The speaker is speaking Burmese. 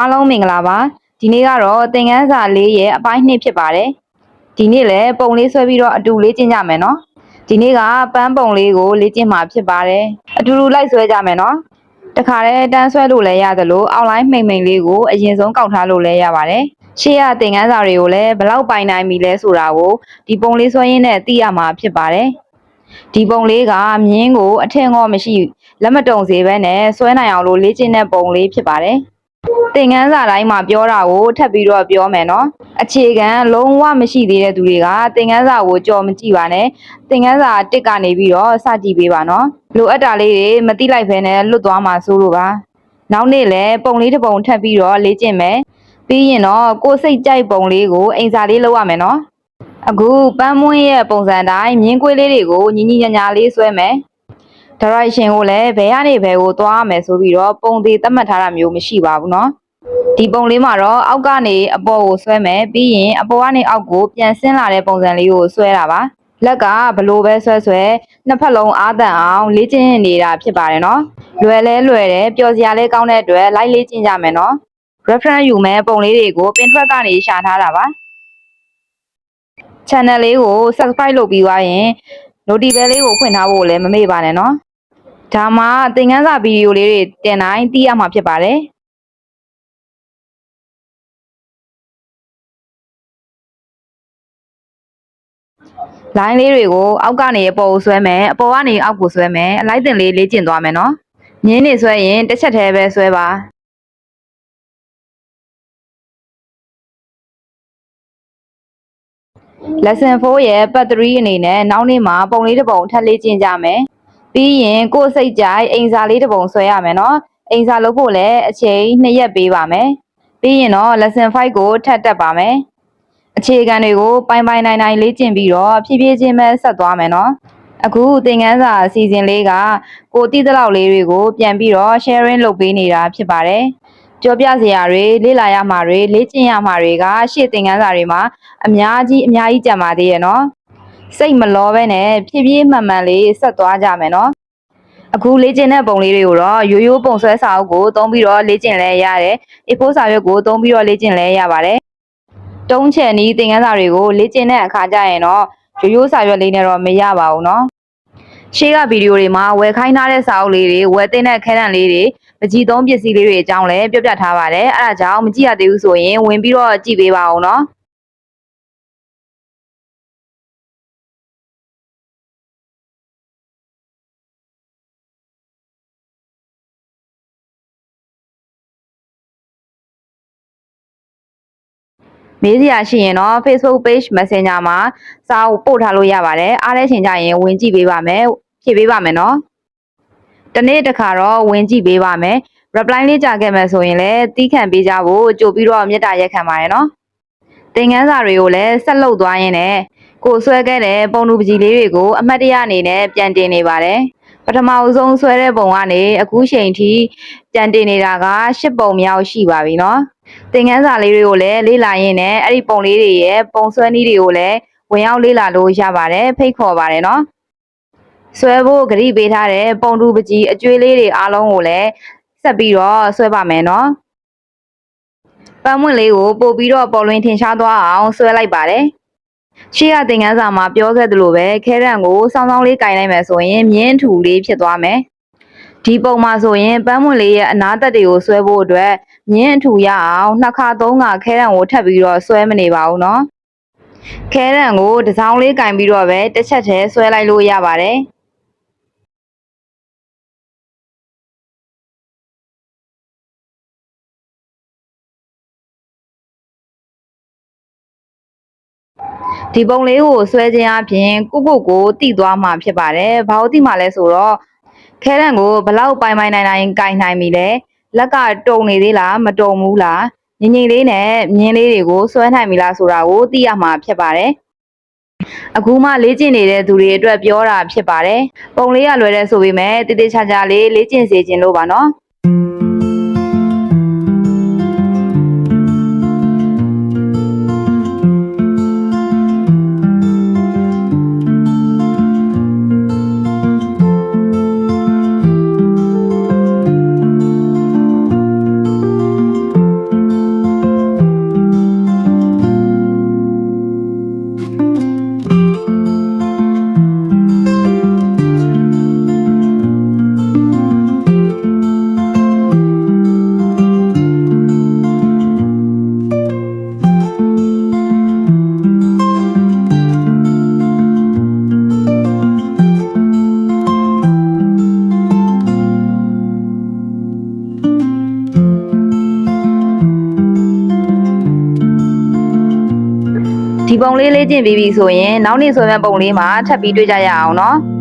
အားလုံးမင်္ဂလာပါဒီနေ့ကတော့သင်ခန်းစာလေးရဲ့အပိုင်းနှစ်ဖြစ်ပါတယ်ဒီနေ့လည်းပုံလေးဆွဲပြီးတော့အတူလေ့ကျင့်ကြမယ်နော်ဒီနေ့ကပန်းပုံလေးကိုလေ့ကျင့်မှာဖြစ်ပါတယ်အတူတူလိုက်ဆွဲကြမယ်နော်တခါတည်းတန်းဆွဲလို့လည်းရသလိုအောက်လိုင်းမိန်မိန်လေးကိုအရင်ဆုံးကောက်ထားလို့လည်းရပါတယ်ရှေ့ရသင်ခန်းစာတွေကိုလည်းဘယ်လောက်ပိုင်နိုင်ပြီလဲဆိုတာကိုဒီပုံလေးဆွဲရင်းနဲ့သိရမှာဖြစ်ပါတယ်ဒီပုံလေးကမြင်းကိုအထင်ငေါမရှိလက်မတုံစေဘဲနဲ့ဆွဲနိုင်အောင်လို့လေ့ကျင့်တဲ့ပုံလေးဖြစ်ပါတယ် သင်ခန်းစာတိုင်းမှာပြောတာကိုထပ်ပြီးတော့ပြောမယ်နော်အခြေခံလုံးဝမရှိသေးတဲ့သူတွေကသင်ခန်းစာကိုကြော်မကြည့်ပါနဲ့သင်ခန်းစာတစ်ကနေပြီးတော့စကြည့်ပေးပါနော်လိုအပ်တာလေးတွေမတိလိုက်ဖ ೇನೆ လွတ်သွားမှာစိုးလို့ပါနောက်နေ့လည်းပုံလေးတစ်ပုံထပ်ပြီးတော့လေ့ကျင့်မယ်ပြီးရင်တော့ကိုယ်စိတ်ကြိုက်ပုံလေးကိုအိမ်စာလေးလုပ်ရမယ်နော်အခုပန်းမွင်းရဲ့ပုံစံတိုင်းမြင်းကွေးလေးတွေကိုညီညီညာညာလေးဆွဲမယ် direction ကိုလည်းဘယ်ကနေဘယ်ကိုသွားရမယ်ဆိုပြီးတော့ပုံသေးသတ်မှတ်ထားတာမျိုးမရှိပါဘူးเนาะဒီပုံလေးမှာတော့အောက်ကနေအပေါ်ကိုဆွဲမယ်ပြီးရင်အပေါ်ကနေအောက်ကိုပြန်ဆင်းလာတဲ့ပုံစံလေးကိုဆွဲတာပါလက်ကဘလို့ပဲဆွဲဆွဲနှစ်ဖက်လုံးအားတန်အောင်လေ့ကျင့်နေတာဖြစ်ပါတယ်เนาะလွယ်လဲလွယ်တယ်ပျော်စရာလဲကောင်းတဲ့အတွက်လိုက်လေ့ကျင့်ကြမယ်เนาะ reference ယူမယ်ပုံလေးတွေကို Pinterest ကနေရှာထားတာပါ channel လေးကို subscribe လုပ်ပြီးသွားရင် notification လေးကိုဖွင့်ထားဖို့လည်းမမေ့ပါနဲ့เนาะ ဒါမှသင်ခန်းစာဗီဒီယိုလေးတွေတင်တိုင်းသိရမှာဖြစ်ပါတယ်။ line လေးတွေကိုအောက်ကနေအပေါ်ကိုဆွဲမယ်အပေါ်ကနေအောက်ကိုဆွဲမယ်အလိုက်တင်လေးလေ့ကျင့်သွားမယ်နော်။မြင်းနေဆွဲရင်တစ်ချက်တည်းပဲဆွဲပါ။ lesson 4ရဲ့ part 3အနေနဲ့နောက်နေ့မှာပုံလေးတစ်ပုံထပ်လေ့ကျင့်ကြမယ်။ ပြီးရင်ကိုယ်စိတ်ကြိုက်အိမ်စာလေးတစ်ပုံဆွဲရမယ်နော်။အိမ်စာလုပ်ဖို့လည်းအချိန်2ရက်ပေးပါမယ်။ပြီးရင်တော့ lesson 5ကိုထပ်တက်ပါမယ်။အခြေခံတွေကိုပိုင်ပိုင်နိုင်နိုင်လေ့ကျင့်ပြီးတော့ဖြည်းဖြည်းချင်းပဲဆက်သွားမယ်နော်။အခုသင်ခန်းစာအစီအစဉ်လေးကကိုတိသလောက်လေးတွေကို ပြန်ပြီးတော့ sharing လုပ်ပေးနေတာဖြစ်ပါတယ်။ကြောပြစရာတွေလေ့လာရမှာတွေလေ့ကျင့်ရမှာတွေကရှေ့သင်ခန်းစာတွေမှာအများကြီးအများကြီးကြံပါသေးရဲ့နော် စိတ်မလောပဲနဲ့ဖြည်းဖြည်းမှန်မှန်လေးဆက်သွားကြမယ်နော်အခုလေ့ကျင့်တဲ့ပုံလေးတွေကိုတော့ရိုးရိုးပုံဆွဲစာအုပ်ကိုသုံးပြီးတော့လေ့ကျင့်လဲရတယ် A4 စာရွက်ကိုသုံးပြီးတော့လေ့ကျင့်လဲရပါတယ်တုံးချယ်နီးသင်ခန်းစာတွေကိုလေ့ကျင့်တဲ့အခါကျရင်တော့ရိုးရိုးစာရွက်လေးနဲ့တော့မရပါဘူးနော်ရှေ့ကဗီဒီယိုတွေမှာဝယ်ခိုင်းထားတဲ့စာအုပ်လေးတွေဝယ်သိတဲ့ခဲတံလေးတွေပကြီးသုံးပစ္စည်းလေးတွေအကြောင်းလည်းပြောပြထားပါတယ်အဲဒါကြောင့်မကြည့်ရသေးဘူးဆိုရင်ဝင်ပြီးတော့ကြည့်ပေးပါဦးနော် မေးစရာရှိရင်တော့ Facebook page Messenger မှာစာအုပ်ပို့ထားလို့ရပါတယ်အားတဲ့ချိန်ကျရင်ဝင်ကြည့်ပေးပါမယ်ဖြည့်ပေးပါမယ်နော်တနေ့တစ်ခါတော့ဝင်ကြည့်ပေးပါမယ် reply လေးကြာခဲ့မယ်ဆိုရင်လည်းတီးခံပေးကြဖို့ကြိုပြီးတော့မေတ္တာရက်ခံပါတယ်နော်သင်ခန်းစာတွေကိုလည်းဆက်လုပ်သွားရင်းနဲ့ကိုဆွဲခဲ့တဲ့ပုံလူပကြီးလေးတွေကိုအမှတ်တရအနေနဲ့ပြန်တင်နေပါတယ်ပထမအဆုံးဆွဲတဲ့ပုံကနေအခုချိန်ထိပြန်တင်နေတာက၈ပုံမြောက်ရှိပါပြီเนาะ သင်ခန်းစာလေးတွေကိုလည်းလေ့လာရင်းနဲ့အဲ့ဒီပုံလေးတွေရဲ့ပုံဆွဲနည်းတွေကိုလည်းဝင်ရောက်လေ့လာလို့ရပါတယ်ဖိတ်ခေါ်ပါတယ်နော်ဆွဲဖို့ဂရိပေးထားတဲ့ပုံတူပကြီးအကျွေးလေးတွေအားလုံးကိုလည်းဆက်ပြီးတော့ဆွဲပါမယ်နော်ပန်းမွင့်လေးကိုပို့ပြီးတော့ပေါ်လွင်ထင်ရှားသွားအောင်ဆွဲလိုက်ပါတယ်ရှေ့ကသင်ခန်းစာမှာပြောခဲ့သလိုပဲခဲရန်ကိုစောင်းစောင်းလေးကင်လိုက်မယ်ဆိုရင်မြင်းထူလေးဖြစ်သွားမယ်ဒီပုံမှာဆိုရင်ပန်းမွင့်လေးရဲ့အနာသက်တွေကိုဆွဲဖို့အတွက် ညင်းအထူရအောင်နှစ်ခါသုံးခါခဲတံကိုထပ်ပြီးတော့ဆွဲမနေပါဘူးနော်ခဲတံကိုတစ်စောင်းလေးကင်ပြီးတော့ပဲတစ်ချက်တည်းဆွဲလိုက်လို့ရပါတယ်ဒီပုံလေးကိုဆွဲခြင်းအပြင်ကိုကိုကိုတိသွားမှာဖြစ်ပါတယ်။ဘာလို့တိမှာလဲဆိုတော့ခဲတံကိုဘလောက်ပိုင်ပိုင်နိုင်နိုင်ကင်နိုင်ပြီလဲ။ လက်ကတုံနေသေးလားမတုံဘူးလားငင်ငင်လေးနဲ့မြင်းလေးတွေကိုဆွဲနိုင်ပြီလားဆိုတာကိုသိရမှာဖြစ်ပါတယ်။အခုမှလေ့ကျင့်နေတဲ့သူတွေအတွက်ပြောတာဖြစ်ပါတယ်။ပုံလေးရလွယ်တဲ့ဆိုပေမဲ့တည်တည်ချာချာလေးလေ့ကျင့်စေခြင်းလို့ပါနော်။ ဒီပုံလေးလေ့ကျင့်ပြီးပြီဆိုရင်နောက်နေ့ဆွဲမဲ့ပုံလေးမှာထပ်ပြီးတွေ့ကြရအောင်နော်။